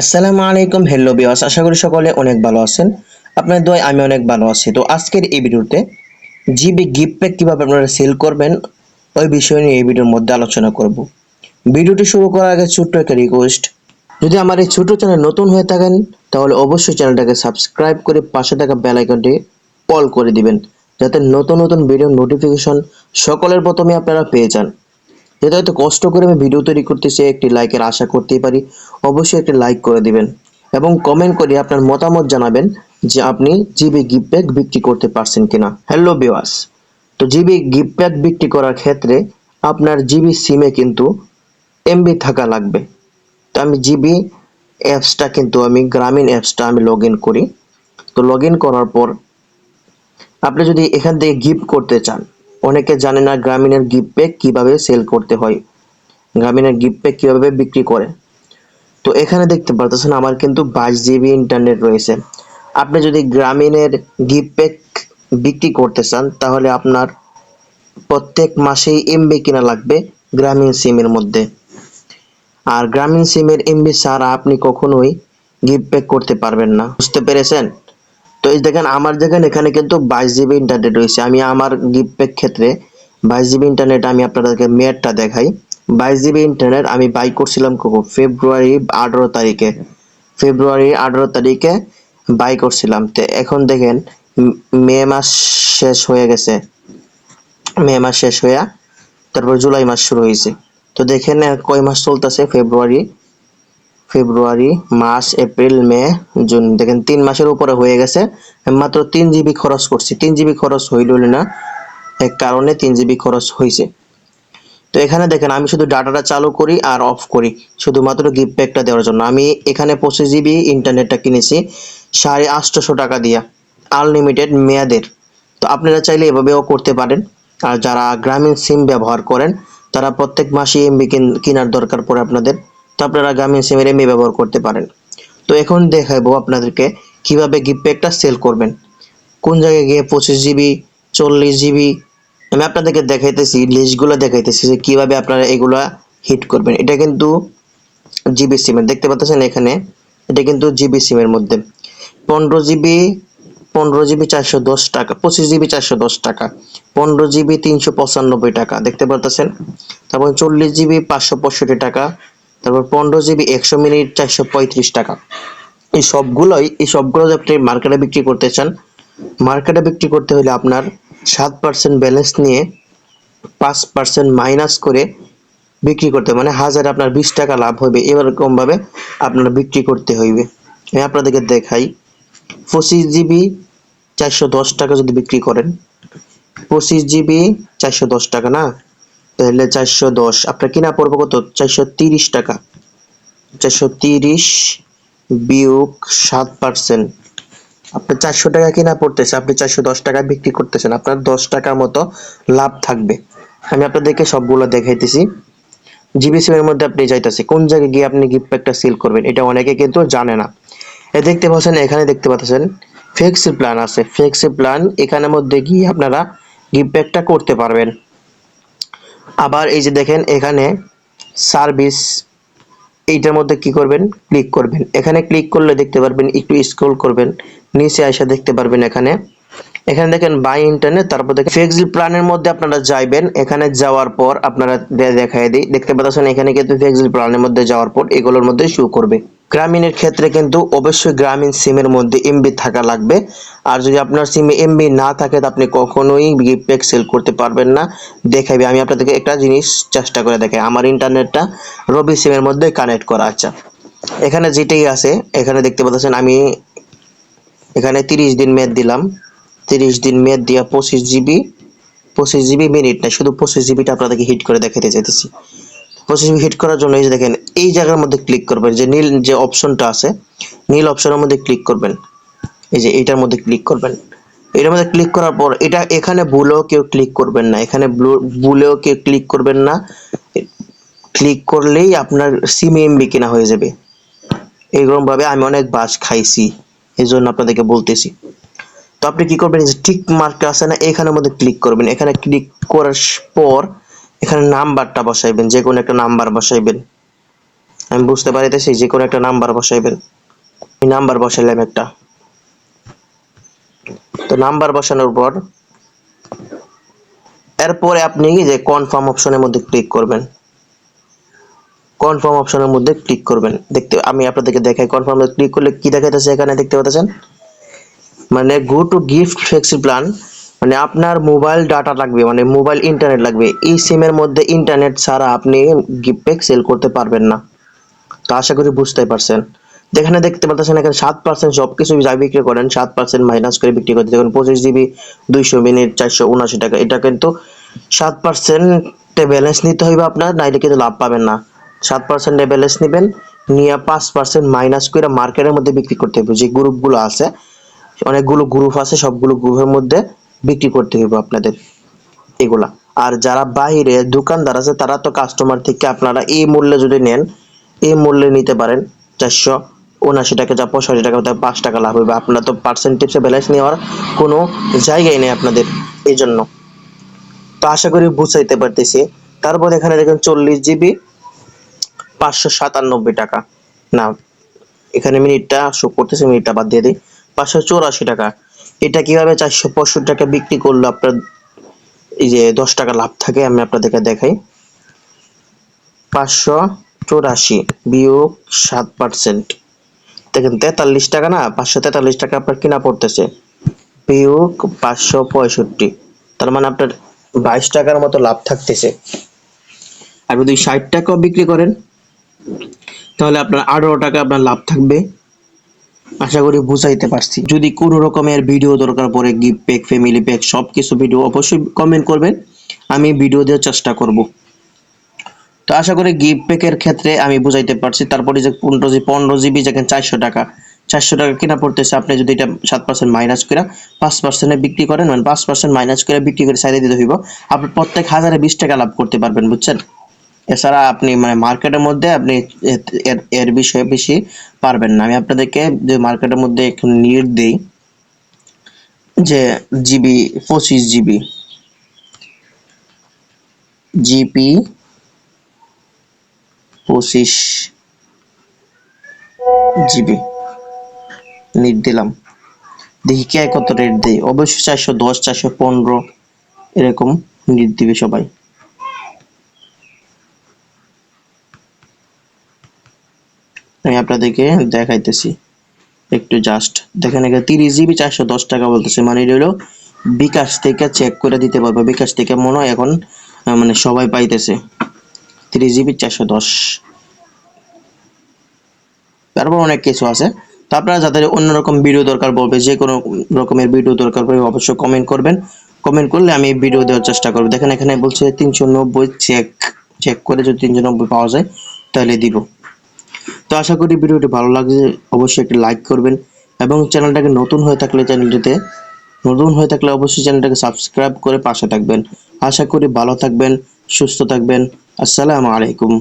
আসসালামু আলাইকুম হ্যালো বিয়াস আশা করি সকলে অনেক ভালো আছেন। আপনার দোয়ায় আমি অনেক ভালো আছি। তো আজকের এই ভিডিওতে জিবি গিফট প্যাক কীভাবে আপনারা সেল করবেন, ওই বিষয় নিয়ে এই ভিডিওর মধ্যে আলোচনা করব। ভিডিওটি শুরু করার আগে ছোট্ট একটা রিকোয়েস্ট যদি আমার এই ছোট চ্যানেল নতুন হয়ে থাকেন, তাহলে অবশ্যই চ্যানেলটাকে সাবস্ক্রাইব করে পাশে থাকা বেল আইকনটি অল করে দিবেন, যাতে নতুন নতুন ভিডিও নোটিফিকেশন সকলের প্রথমে আপনারা পেয়ে যান। যেহেতু এত কষ্ট করে আমি ভিডিও তৈরি করতেছি, একটি লাইকের আশা করতেই পারি। অবশ্যই একটি লাইক করে দিবেন এবং কমেন্ট করে আপনার মতামত জানাবেন যে আপনি জিবি গিফট প্যাক বিক্রি করতে পারছেন কিনা। হ্যালো বিওয়াস তো জিবি গিফট প্যাক বিক্রি করার ক্ষেত্রে আপনার জিবি সিমে কিন্তু এমবি থাকা লাগবে। তো আমি জিবি অ্যাপসটা কিন্তু আমি গ্রামীণ অ্যাপসটা আমি লগ করি। তো লগ করার পর আপনি যদি এখান থেকে গিফট করতে চান, অনেকে জানে না গ্রামীণের গিফট প্যাক কীভাবে সেল করতে হয়। গ্রামীণের গিফট প্যাক কীভাবে বিক্রি করে? তো এখানে দেখতে পারতেছেন আমার কিন্তু বাইশ জিবি ইন্টারনেট রয়েছে। আপনি যদি গ্রামীণের গিফট প্যাক বিক্রি করতে চান, তাহলে আপনার প্রত্যেক মাসেই এমবি কিনা লাগবে গ্রামীণ সিমের মধ্যে। আর গ্রামীণ সিমের এমবি ছাড়া আপনি কখনোই গিফট প্যাক করতে পারবেন না। বুঝতে পেরেছেন? তো এই দেখেন, আমার দেখেন এখানে কিন্তু বাইশ জিবি ইন্টারনেট রয়েছে। আমি আমার গিফট প্যাক ক্ষেত্রে বাইশ জিবি ইন্টারনেট আমি আপনাদেরকে মেয়াদটা দেখাই। বাইশ জিবি ইন্টারনেট আমি বাই করছিলাম কখন? ফেব্রুয়ারি আঠারো তারিখে। ফেব্রুয়ারি আঠারো তারিখে বাই করছিলাম। তো এখন দেখেন মে মাস শেষ হয়ে গেছে। মে মাস শেষ হয়ে তারপর জুলাই মাস শুরু হয়েছে। তো দেখেন কয় মাস চলতেছে? February February March April, May, June. দেখেন, তিন মাসের উপরে হয়ে গেছে। মাত্র তিন জিবি খরচ করছি। তিন জিবি খরচ হইল না। এক কারণে তিন জিবি খরচ হয়েছে তো এখানে দেখেন, আমি শুধু ডাটাটা চালু করি আর অফ করি, শুধুমাত্র গিফট প্যাকটা দেওয়ার জন্য। আমি এখানে পঁচিশ জিবি ইন্টারনেটটা কিনেছি, সাড়ে আটশোশো টাকা দিয়া আনলিমিটেড মেয়াদের। তো আপনারা চাইলে এভাবেও করতে পারেন। আর যারা গ্রামীণ সিম ব্যবহার করেন, তারা প্রত্যেক মাসে এমবি কেনার দরকার পড়ে আপনাদের। তো আপনারা গ্রামীণ সিমের এমবি ব্যবহার করতে পারেন। তো এখন দেখাবো আপনাদেরকে কীভাবে গিফট প্যাকটা সেল করবেন। কোন জায়গায় গিয়ে পঁচিশ জিবি চল্লিশ জিবি আমি আপনাদেরকে দেখাইতেছি লিস্টগুলো দেখাইতেছি যে কীভাবে আপনারা এগুলা হিট করবেন। এটা কিন্তু জিবি সিমের দেখতে পাচ্ছেন এখানে? এটা কিন্তু জিবি সিমের মধ্যে। পনেরো জিবি পনেরো জিবি চারশো দশ টাকা, পঁচিশ জিবি চারশো দশ টাকা, পনেরো জিবি তিনশো পঁচানব্বই টাকা, দেখতে পারতেছেন? তারপর চল্লিশ জিবি পাঁচশো পঁয়ষট্টি টাকা, তারপর পনেরো জিবি একশো মিনিট চারশো পঁয়ত্রিশ টাকা। এই সবগুলোই, এই সবগুলো আপনি মার্কেটে বিক্রি করতে চান মার্কেটে বিক্রি করতে হলে আপনার সাত পার্সেন্ট ব্যালেন্স নিয়ে পাঁচ পার্সেন্ট মাইনাস করে বিক্রি করতে। মানে হাজারে আপনার বিশ টাকা লাভ হবে এরকম ভাবে আপনার বিক্রি করতে হইবে। আমি আপনাদেরকে দেখাই। পঁচিশ জিবি চারশো দশ টাকা যদি বিক্রি করেন। পঁচিশ জিবি চারশো দশ টাকা, না? তাহলে চারশো দশ, আপনার কিনা পড়বে কত? চারশো তিরিশ টাকা। চারশো তিরিশ বিয়োগ সাত পার্সেন্ট আপনার চারশো টাকা কিনা পড়তেছে, আপনি চারশো দশ টাকা বিক্রি করতেছেন, আপনার দশ টাকার মতো লাভ থাকবে। আমি আপনাদেরকে সবগুলো দেখাইতেছি। জিবি সিমের মধ্যে আপনি যাইতেছে, কোন জায়গায় গিয়ে আপনি গিফট প্যাকটা সিল করবেন, এটা অনেকে কিন্তু জানে না। এ দেখতে পাচ্ছেন, এখানে দেখতে পাচ্ছেন ফ্লেক্সি প্ল্যান আছে। ফ্লেক্সি প্ল্যান এখানের মধ্যে গিয়ে আপনারা গিফট প্যাকটা করতে পারবেন। আবার এই যে দেখেন, এখানে সার্ভিস এইটার মধ্যে কি করবেন ক্লিক করবেন। এখানে ক্লিক করলে দেখতে পারবেন, একটু স্ক্রল করবেন। নিচে আসা দেখতে পারবেন এখানে। এখানে দেখেন বাই ইন্টারনেট, তারপর দেখেন ফ্লেক্সি প্ল্যানের মধ্যে আপনারা যাইবেন। এখানে যাওয়ার পর আপনারা দেখাই দিই। দেখতে পাচ্ছেন এখানে কিন্তু ফ্লেক্সি প্ল্যানের মধ্যে যাওয়ার পর এগুলোর মধ্যে শো করবে। গ্রামীণের ক্ষেত্রে কিন্তু অবশ্যই গ্রামীণ সিমের মধ্যে এমবি থাকা লাগবে। আর যদি আপনার সিমে এমবি না থাকে, তো আপনি কখনোই গিফট প্যাক সেল করতে পারবেন না। দেখাইবে আমি আপনাদেরকে একটা জিনিস চেষ্টা করে দেখাই। আমার ইন্টারনেটটা রবি সিমের মধ্যে কানেক্ট করা আচ্ছা। এখানে যেটাই আছে, এখানে দেখতে পাচ্ছেন আমি এখানে তিরিশ দিন মেয়াদ দিলাম। তিরিশ দিন মেয়াদ দিয়া পঁচিশ জিবি পঁচিশ জিবি মিনিট না শুধু পঁচিশ জিবিটা আপনাদেরকে হিট করে দেখাতে চাইতেছি। পঁচিশ জিবি হিট করার জন্য এই যে দেখেন, এই জায়গার মধ্যে ক্লিক করবেন, যে নীল যে অপশনটা আছে, নীল অপশনের মধ্যে ক্লিক করবেন। এই যে এইটার মধ্যে ক্লিক করবেন। এটার মধ্যে ক্লিক করার পর, এটা এখানে ভুলেও কেউ ক্লিক করবেন না। এখানে ভুলেও কেউ ক্লিক করবেন না। ক্লিক করলেই আপনার সিম এমবি কেনা হয়ে যাবে। এইরকম ভাবে আমি অনেক বাস খাইছি। এই জন্য আপনাদেরকে বলতেছি। তো আপনি কি করবেন? যে টিক মার্ক আছে না, এখানের মধ্যে ক্লিক করবেন। এখানে ক্লিক করার পর এখানে নাম্বারটা বসাইবেন যে কোনো একটা নাম্বার বসাইবেন। আমি বুঝতে পারিতেছি যে কোনো একটা নাম্বার বসাইবেন। এই নাম্বার বসাইলাম একটা। তো নাম্বার বসানোর পর, এরপরে আপনি যে কনফার্ম অপশনের মধ্যে ক্লিক করবেন। কনফার্ম অপশনের মধ্যে ক্লিক করবেন। দেখতে, আমি আপনাদেরকে দেখাই কনফার্ম ক্লিক করলে কি দেখাইতেছে এখানে দেখতে পাচ্ছেন? মানে go to gift flexi plan মানে আপনার মোবাইল ডাটা লাগবে মানে মোবাইল ইন্টারনেট লাগবে। এই সিমের মধ্যে ইন্টারনেট ছাড়া আপনি গিফট প্যাক সেল করতে পারবেন না। তো আশা করি বুঝতে পারছেন। যেখানে দেখতে পাচ্ছেন এখানে সাত পার্সেন্ট সব কিছু যা বিক্রি করেন, সাত পার্সেন্ট মাইনাস করে বিক্রি করতে দেখুন, পঁচিশ জিবি দুইশো মিনিট, চারশো, উনআশি টাকা। এটা কিন্তু সাত পার্সেন্টে ব্যালেন্স নিতে হইবে আপনার, নাইলে কিন্তু লাভ পাবেন না। সাত পার্সেন্ট ব্যালেন্স নেবেন, নিয়ে পাঁচ পার্সেন্ট মাইনাস করে মার্কেটের মধ্যে বিক্রি করতে হবে যে গ্রুপগুলো আছে, অনেকগুলো গ্রুপ আছে, সবগুলো গ্রুপের মধ্যে বিক্রি করতে হবে আপনাদের এগুলা। আর যারা বাইরে দোকানদার আছে, তারা তো কাস্টমার থেকে আপনারা এই মূল্যে যদি নেন, এই মূল্যে নিতে পারেন চারশো উনআশি টাকা, যা পঁয়ষট্টি টাকা তার পাঁচ টাকা লাভ হবে আপনার তো পার্সেন্টেজে ব্যালেন্স নেওয়ার কোনো জায়গাই নেই আপনাদের এই জন্য তো আশা করি বুঝাইতে পারতেছি। তারপর এখানে দেখেন চল্লিশ জিবি পাঁচশো সাতানব্বই টাকা। না, এখানে মিনিটটা শো করতেছে, মিনিটটা বাদ দিয়ে দিই। পাঁচশো চৌরাশি টাকা। এটা কীভাবে চারশো পঁয়ষট্টি টাকা বিক্রি করলে আপনার, এই যে দশ টাকা লাভ থাকে, আমি আপনাদেরকে দেখাই। পাঁচশো চৌরাশি বিয়োগ সাত পার্সেন্ট। দেখেন, তেতাল্লিশ টাকা না, পাঁচশো তেতাল্লিশ টাকা আপনার কিনা পড়তেছে। বিয়োগ পাঁচশো পঁয়ষট্টি। তার মানে আপনার বাইশ টাকার মতো লাভ থাকতেছে। আর যদি ষাট টাকাও বিক্রি করেন তাহলে আপনার আঠারো টাকা আপনার লাভ থাকবে। আশা করি বুঝাইতে পারছি। যদি কোনো রকমের ভিডিও দরকার পড়ে, গিফট প্যাক, ফ্যামিলি প্যাক সব কিছু ভিডিও, অবশ্যই কমেন্ট করবেন। আমি ভিডিও দেওয়ার চেষ্টা করব। তো আশা করি গিফট প্যাকের ক্ষেত্রে আমি বুঝাইতে পারছি। তারপরে যে পনেরো জি, পনেরো জিবি যেখানে চারশো টাকা চারশো টাকা কেনা পড়তেছে, আপনি যদি এটা সাত পার্সেন্ট মাইনাস করে পাঁচ পার্সেন্টে বিক্রি করেন মানে পাঁচ পার্সেন্ট মাইনাস করে বিক্রি করে সাইডে দিতে হইব। আপনি প্রত্যেক হাজারে বিশ টাকা লাভ করতে পারবেন, বুঝছেন? এছাড়া আপনি মানে মার্কেটের মধ্যে আপনি এর- বিষয়ে বেশি পারবেন না। আমি আপনাদেরকে যে মার্কেটের মধ্যে একটু নিট দেই, যে জিবি, পঁচিশ জিবি। জিপি পঁচিশ জিবি। নিট দিলাম। দেখি কে কত রেট দেয়। অবশ্যই চারশো দশ, চারশো পনেরো, এরকম নিট দিবে সবাই। আমি আপনাদেরকে দেখাইতেছি। একটু জাস্ট দেখেন এখানে তিরিশ জিবি চারশো দশ টাকা বলতেছে। মানে এটা হলো বিকাশ থেকে চেক করে দিতে পারবে। বিকাশ থেকে মনে হয় এখন মানে সবাই পাইতেছে। তিরিশ জিবি চারশো দশ। তারপর অনেক কিছু আছে। তো আপনারা যাদের অন্যরকম ভিডিও দরকার বলবে, যে কোনো রকমের ভিডিও দরকার পড়বে, অবশ্যই কমেন্ট করবেন। কমেন্ট করলে আমি ভিডিও দেওয়ার চেষ্টা করব। দেখেন এখানে বলছে তিনশো নব্বই চেক চেক করে যদি তিনশো নব্বই পাওয়া যায়, তাহলে দিব। তো আশা করি ভিডিওটি ভালো লাগছে অবশ্যই একটি লাইক করবেন এবং চ্যানেলটাকে নতুন হয়ে থাকলে চ্যানেলটিতে নতুন হয়ে থাকলে অবশ্যই চ্যানেলটাকে সাবস্ক্রাইব করে পাশে থাকবেন। আশা করি ভালো থাকবেন, সুস্থ থাকবেন। আসসালামু আলাইকুম।